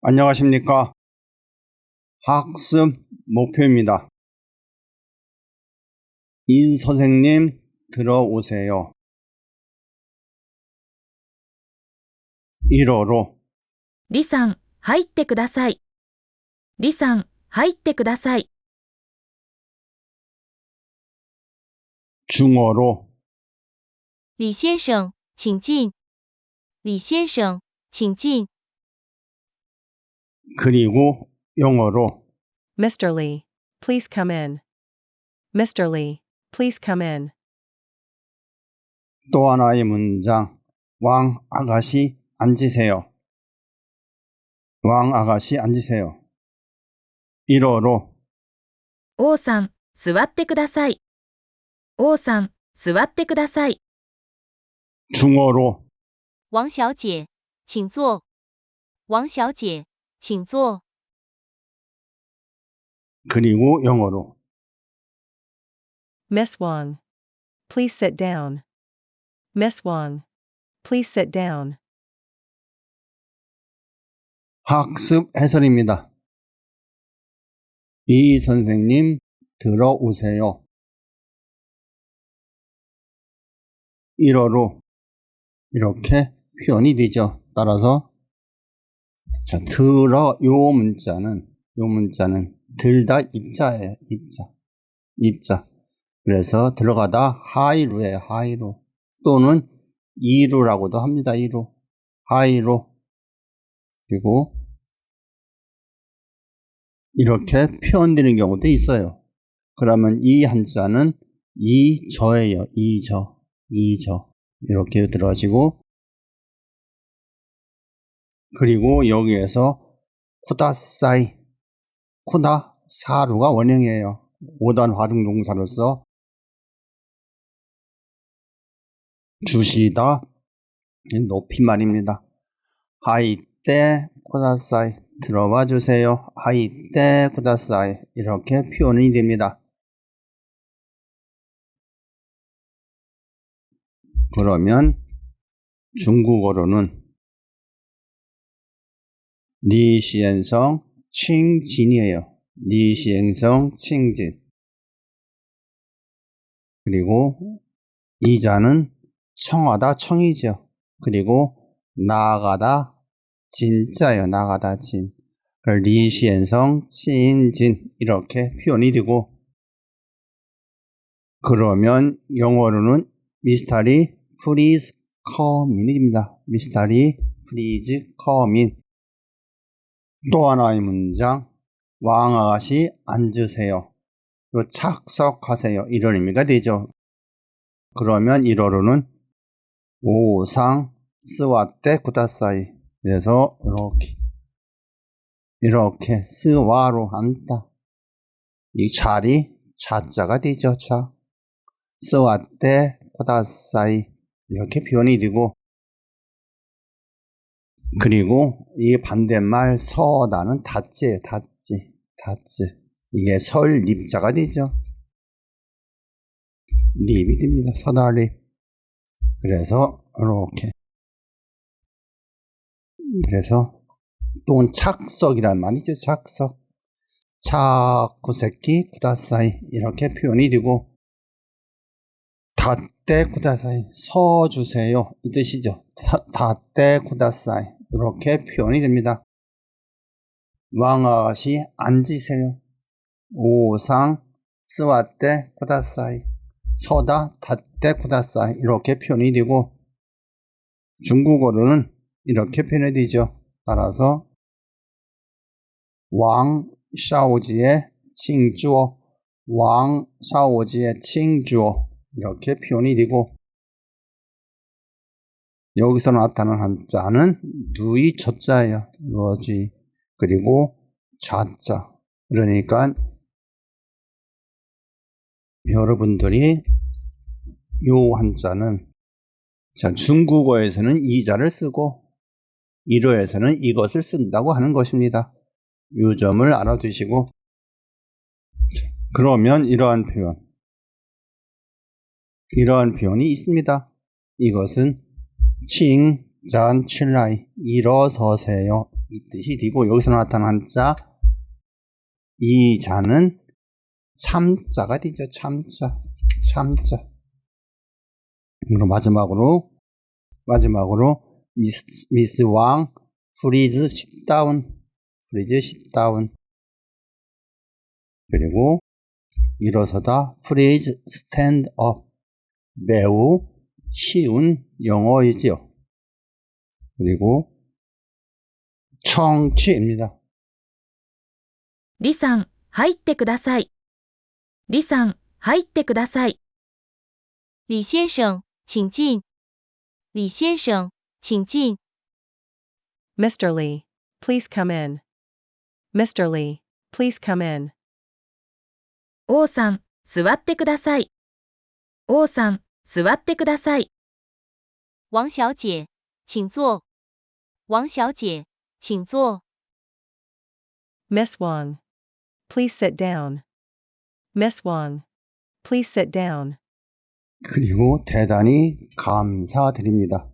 안녕하십니까. 학습 목표입니다. 인 선생님 들어오세요. 1어로 李さん、入ってください。李さん、入ってください。 중어로 李先生，请进。李先生，请进。 그리고 영어로 Mr. Lee, please come in. Mr. Lee, please come in. 또 하나의 문장 왕 아가씨 앉으세요. 왕 아가씨 앉으세요. 1어로 王さん、座ってください。王さん、座ってください。 중어로 王小姐，请坐。王小姐， 请坐。 그리고 영어로 Miss Wang, please sit down. Miss Wang, please sit down. 학습 해설입니다. 이 선생님 들어오세요. 1어로 이렇게 표현이 되죠. 따라서 자, 들어 요 문자는 요 문자는 들다 입자예요. 입자. 입자. 그래서 들어가다 하이루예요. 하이루. 또는 이루라고도 합니다. 이루. 하이루. 그리고 이렇게 표현되는 경우도 있어요. 그러면 이 한자는 이저예요. 이저. 이저. 이렇게 들어가지고 그리고 여기에서 쿠다사이 쿠다 사루가 원형이에요. 5단 활용 동사로서 주시다 높임말입니다. 하이 때 쿠다사이 들어와 주세요. 하이 때 쿠다사이 이렇게 표현이 됩니다. 그러면 중국어로는 리시엔성 칭진이에요. 리시엔성 칭진. 그리고 이자는 청하다 청이죠. 그리고 나가다 진짜요. 나가다 진. 리시엔성 칭진 이렇게 표현이 되고 그러면 영어로는 미스터리 프리즈 커민입니다. 미스터리 프리즈 커민 또 하나의 문장 왕아가씨 앉으세요. 요 착석하세요. 이런 의미가 되죠. 그러면 1어로는 오상 스와떼 구다사이 그래서 이렇게 이렇게 스와로 앉다. 이 자리 자자가 되죠. 자 스와떼 구다사이 이렇게 표현이 되고 그리고 이 반대말 서다는 닷지예요. 닷지. 닷지. 이게 설 립자가 되죠. 립이 됩니다. 서다립. 그래서 이렇게. 그래서 또는 착석이란 말이죠. 착석. 차쿠세키 쿠다사이 이렇게 표현이 되고 다떼 쿠다사이 서 주세요 이 뜻이죠. 다떼 쿠다사이 이렇게 표현이 됩니다. 왕아가씨 앉으세요. 오상 스와떼 쿠다사이 서다 다떼 쿠다사이 이렇게 표현이 되고 중국어로는 이렇게 표현이 되죠. 따라서 왕 샤오지의 칭주어 왕 샤오지의 칭주어 이렇게 표현이 되고 여기서 나타나는 한자는 누이 첫자예요. 러지 그리고 자자 그러니까 여러분들이 요 한자는 자, 중국어에서는 이자를 쓰고 일어에서는 이것을 쓴다고 하는 것입니다. 이 점을 알아두시고 그러면 이러한 표현 이러한 표현이 있습니다. 이것은 칭, 잔, 칠라이 일어서세요 이 뜻이 되고 여기서 나타난 자, 이 자는 참자가 되죠. 참자, 참자. 그리고 마지막으로 마지막으로 미스, 미스 왕 프리즈 sit 프리즈 sit 그리고 일어서다 프리즈 스탠드 업 매우 쉬운 영어이지요. 그리고 청취입니다. 李さん、入ってください。李さん、入ってください。李先生，请进。李先生，请进。 Mr. Lee, please come in. Mr. Lee, please come in. 王さん、座ってください。王さん、 座ってください。王小姐，请坐。王小姐，请坐。 Miss Wang, please sit down. Miss Wang, please sit down. 그리고 대단히 감사드립니다.